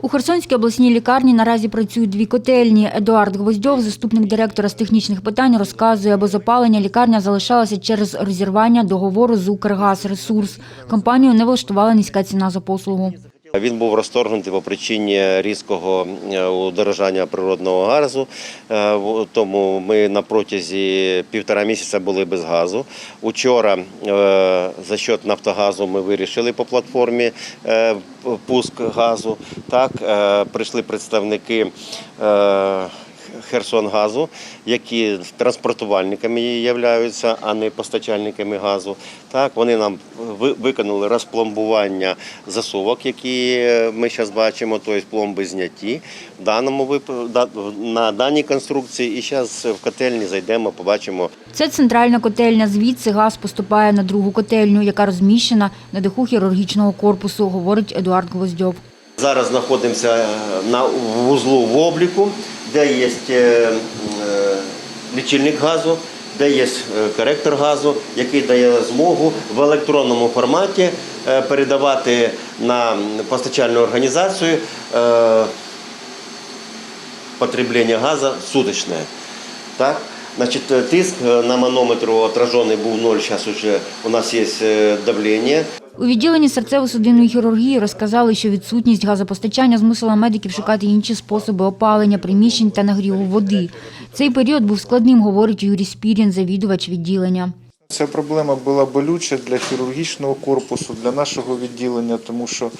У Херсонській обласній лікарні наразі працюють дві котельні. Едуард Гвоздьов, заступник директора з технічних питань, розказує, бо запалення лікарня залишалася через розірвання договору з «Укргазресурс». Компанію не влаштувала низька ціна за послугу. Він був розторгнутий по причині різкого е, удорожання природного газу. Е, Тому ми на протязі півтора місяця були без газу. Учора е, за счет Нафтогазу ми вирішили по платформі пуск газу. Так, прийшли представники. Херсонгазу, які транспортувальниками являються, а не постачальниками газу. Так, вони нам виконали розпломбування засувок, які е, ми зараз бачимо, тобто пломби зняті в даному вип- на даній конструкції. І зараз в котельні зайдемо, побачимо Це центральна котельня. Звідси газ поступає на другу котельню, яка розміщена на даху хірургічного корпусу, говорить Едуард Гвоздьов. Зараз знаходимося е, на вузлу в обліку, де є е, е, лічильник газу, де є е, коректор газу, який дає змогу в електронному форматі передавати на постачальну організацію потреблення газу суточне. Так? Значить, е, тиск на манометру отражений був 0, зараз вже у нас є давлення. У відділенні серцево-судинної хірургії розказали, що відсутність газопостачання змусила медиків шукати інші способи опалення приміщень та нагріву води. Цей період був складним, говорить Юрій Спірін, завідувач відділення. Ця проблема була болюча для хірургічного корпусу, для нашого відділення, тому що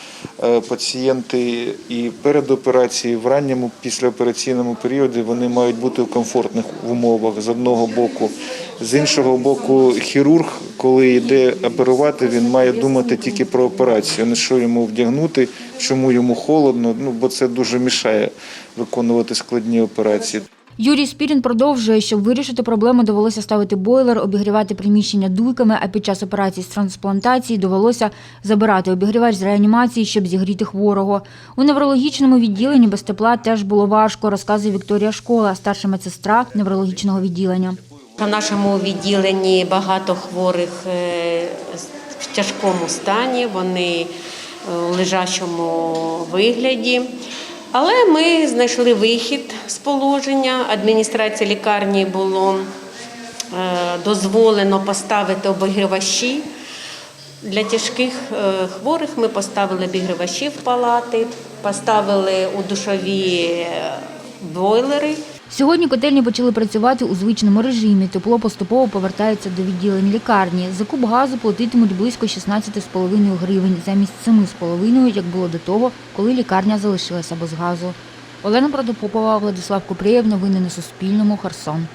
е, пацієнти і перед операцією, в ранньому післяопераційному періоді вони мають бути в комфортних умовах з одного боку. З іншого боку, хірург, коли йде оперувати, він має думати тільки про операцію, не що йому вдягнути, чому йому холодно, ну бо це дуже мішає виконувати складні операції. Юрій Спірін продовжує, щоб вирішити проблему, довелося ставити бойлер, обігрівати приміщення дуйками, а під час операції з трансплантації довелося забирати обігрівач з реанімації, щоб зігріти хворого. У неврологічному відділенні без тепла теж було важко, розказує Вікторія Школа, старша медсестра неврологічного відділення. У нашому відділенні багато хворих е, в тяжкому стані, вони е, у лежачому вигляді. Але ми знайшли вихід з положення. Адміністрації лікарні було е, дозволено поставити обігрівачі. Для тяжких е, хворих ми поставили обігрівачі в палати, поставили у душові е, бойлери. Сьогодні котельні почали працювати у звичному режимі. Тепло поступово повертається до відділень лікарні. За куб газу платитимуть близько 16,5 гривень замість 7,5, як було до того, коли лікарня залишилася без газу. Олена Протопопова, Владислав Купрієв. Новини на Суспільному. Херсон.